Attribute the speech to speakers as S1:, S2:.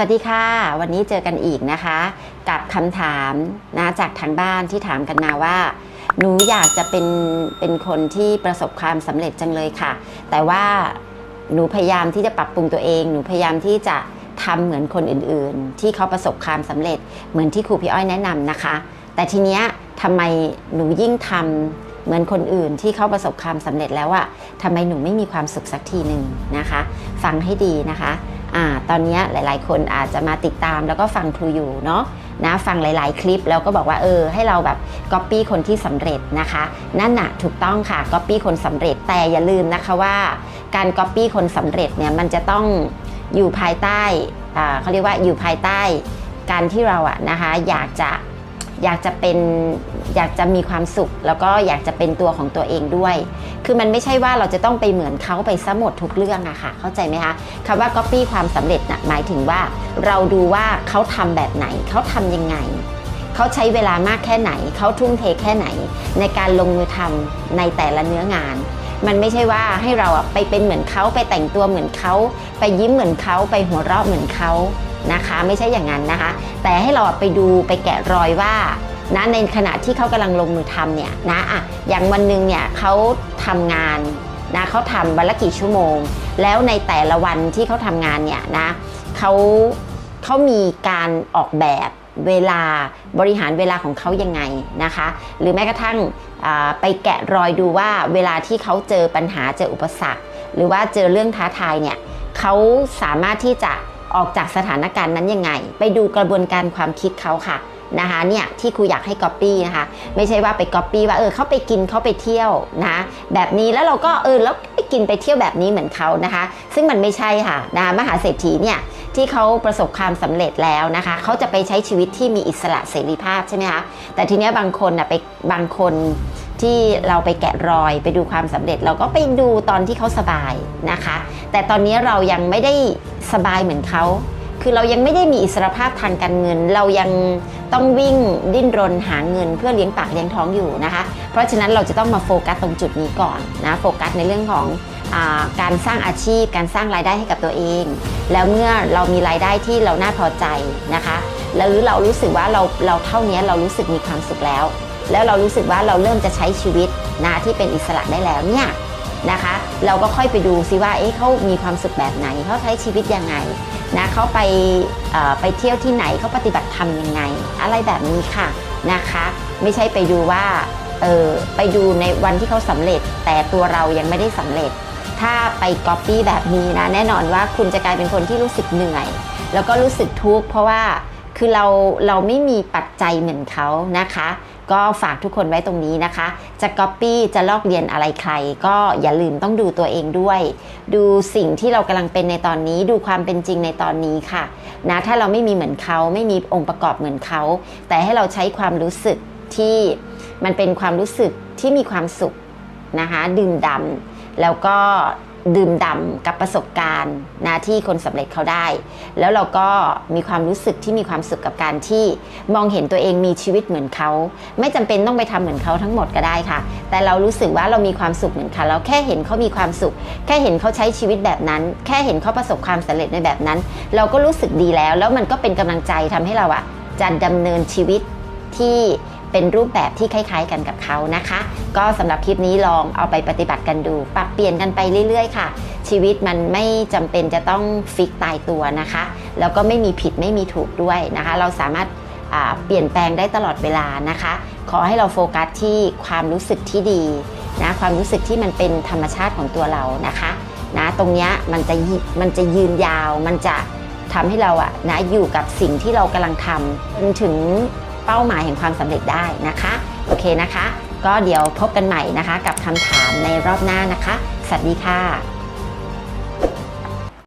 S1: สวัสดีค่ะ วันนี้เจอกันอีกนะคะ กับคำถามนะจากทางบ้านที่ถามกันมาว่า หนูอยากจะเป็นเป็นคนที่ประสบความสำเร็จจังเลยค่ะ แต่ว่าหนูพยายามที่จะปรับปรุงตัวเอง หนูพยายามที่จะทำเหมือนคนอื่นๆ ที่เขาประสบความสำเร็จเหมือนที่ครูพี่อ้อยแนะนำนะคะ แต่ทีเนี้ยทำไมหนูยิ่งทำเหมือนคนอื่นที่เขาประสบความสำเร็จแล้วอะทำไมหนูไม่มีความสุขสักทีหนึ่งนะคะ ฟังให้ดีนะคะ อตอนนี้หลายๆ คนอาจจะมาติดตามแล้วก็ฟังครูอยู่เนาะนะฟังหลาย ๆ คลิปแล้วก็บอกว่าเออ ให้เราแบบก๊อปปี้คนที่สำเร็จนะคะ นั่นน่ะถูกต้องค่ะก๊อปปี้คนสำเร็จแต่อย่าลืมนะคะว่า การก๊อปปี้คนสำเร็จเนี่ยมันจะต้องอยู่ภายใต้อ่าเขาเรียกว่าอยู่ภายใต้การที่เราอะนะคะอยากจะ อยากจะเป็นอยากจะมีความสุข แล้วก็อยากจะเป็นตัวของตัวเองด้วย คือมันไม่ใช่ว่าเราจะต้องไปเหมือนเขาไปซะหมดทุกเรื่องอะค่ะ เข้าใจไหมคะคำว่า copy ความสำเร็จนะหมายถึงว่า เราดูว่าเขาทำแบบไหน เขาทำยังไง เขาใช้เวลามากแค่ไหน เขาทุ่มเทแค่ไหน ในการลงมือทำในแต่ละเนื้องานมันไม่ใช่ว่าให้เราไปเป็นเหมือนเขาไปแต่งตัวเหมือนเขา ไปยิ้มเหมือนเขาไปหัวเราะเหมือนเขา นะคะ ไม่ใช่อย่างนั้นนะคะ แต่ให้เราไปดูไปแกะรอยว่านะในขณะที่เขากำลังลงมือทำเนี่ยนะอะอย่างวันหนึ่งเนี่ยเขาทำงานนะเขาทำวันละกี่ชั่วโมง แล้วในแต่ละวันที่เขาทำงานเนี่ยนะเขาเขามีการออกแบบเวลาบริหารเวลาของเขายังไงนะคะ หรือแม้กระทั่งไปแกะรอยดูว่าเวลาที่เขาเจอปัญหาเจออุปสรรค หรือว่าเจอเรื่องท้าทายเนี่ยเขาสามารถที่จะ ออกจากสถานการณ์นั้นยังไง ไปดูกระบวนการความคิดเขาค่ะนะคะเนี่ยที่ครูอยากให้ก๊อปปี้นะคะไม่ใช่ว่าไปก๊อปปี้ว่าเออเขาไปกินเขาไปเที่ยวนะแบบนี้แล้วเราก็เออแล้วไปกินไปเที่ยวแบบนี้เหมือนเขานะคะ ซึ่งมันไม่ใช่ค่ะนะคะมหาเศรษฐีเนี่ยที่เขาประสบความสำเร็จแล้วนะคะเขาจะไปใช้ชีวิตที่มีอิสระเสรีภาพใช่ไหมคะแต่ทีเนี้ยบางคนนะไปบางคน ที่เราไปแกะรอยไปดูความสำเร็จ เราก็ไปดูตอนที่เขาสบายนะคะ แต่ตอนนี้เรายังไม่ได้สบายเหมือนเขาคือเรายังไม่ได้มีอิสรภาพทางการเงิน เรายังต้องวิ่งดิ้นรนหาเงินเพื่อเลี้ยงปากเลี้ยงท้องอยู่นะคะ เพราะฉะนั้นเราจะต้องมาโฟกัสตรงจุดนี้ก่อนนะโฟกัสในเรื่องของอการสร้างอาชีพ การสร้างรายได้ให้กับตัวเอง แล้วเมื่อเรามีรายได้ที่เราน่าพอใจนะคะ แล้วหรือเรารู้สึกว่าเราเราเท่านี้เรารู้สึกมีความสุขแล้ว แล้วเรารู้สึกว่าเราเริ่มจะใช้ชีวิตนะที่เป็นอิสระได้แล้วเนี่ยนะคะ เราก็ค่อยไปดูซิว่าเอ๊ะเขามีความสุขแบบไหนเขาใช้ชีวิตยังไงนะเขาไปไปเที่ยวที่ไหนเขาปฏิบัติธรรมยังไง อะไรแบบนี้ค่ะนะคะ ไม่ใช่ไปดูว่าเออไปดูในวันที่เขาสำเร็จ แต่ตัวเรายังไม่ได้สำเร็จ ถ้าไปก๊อปปี้แบบนี้นะแน่นอนว่าคุณจะกลายเป็นคนที่รู้สึกเหนื่อย แล้วก็รู้สึกทุกข์เพราะว่า คือเราเราไม่มีปัจจัยเหมือนเขานะคะ ก็ฝากทุกคนไว้ตรงนี้นะคะ จะก๊อปปี้จะลอกเรียนอะไรใคร ก็อย่าลืมต้องดูตัวเองด้วย ดูสิ่งที่เรากำลังเป็นในตอนนี้ ดูความเป็นจริงในตอนนี้ค่ะนะถ้าเราไม่มีเหมือนเขาไม่มีองค์ประกอบเหมือนเขา แต่ให้เราใช้ความรู้สึกที่มันเป็นความรู้สึกที่มีความสุขนะคะดื่มด่ำแล้วก็ ดื่มด่ำกับประสบการณ์นะที่คนสำเร็จเขาได้ แล้วเราก็มีความรู้สึกที่มีความสุขกับการที่มองเห็นตัวเองมีชีวิตเหมือนเขา ไม่จำเป็นต้องไปทำเหมือนเขาทั้งหมดก็ได้ค่ะ แต่เรารู้สึกว่าเรามีความสุขเหมือนเขาเราแค่เห็นเขามีความสุข แค่เห็นเขาใช้ชีวิตแบบนั้น แค่เห็นเขาประสบความสำเร็จในแบบนั้น เราก็รู้สึกดีแล้ว แล้วมันก็เป็นกำลังใจทำให้เราอะจะดำเนินชีวิตที่ เป็นรูปแบบที่คล้าย ๆ กันกับเขานะคะ ก็สำหรับคลิปนี้ลองเอาไปปฏิบัติกันดู ปรับเปลี่ยนกันไปเรื่อย ๆ ค่ะ ชีวิตมันไม่จำเป็นจะต้องฟิกตายตัวนะคะ แล้วก็ไม่มีผิดไม่มีถูกด้วยนะคะ เราสามารถเปลี่ยนแปลงได้ตลอดเวลานะคะ ขอให้เราโฟกัสที่ความรู้สึกที่ดีนะความรู้สึกที่มันเป็นธรรมชาติของตัวเรานะคะนะตรงเนี้ยมันจะมันจะยืนยาวมันจะทำให้เราอะนะอยู่กับสิ่งที่เรากำลังทำจนถึง เป้าหมายแห่งความสำเร็จได้นะคะ โอเคนะคะ ก็เดี๋ยวพบกันใหม่นะคะ กับคำถามในรอบหน้านะคะ สวัสดีค่ะ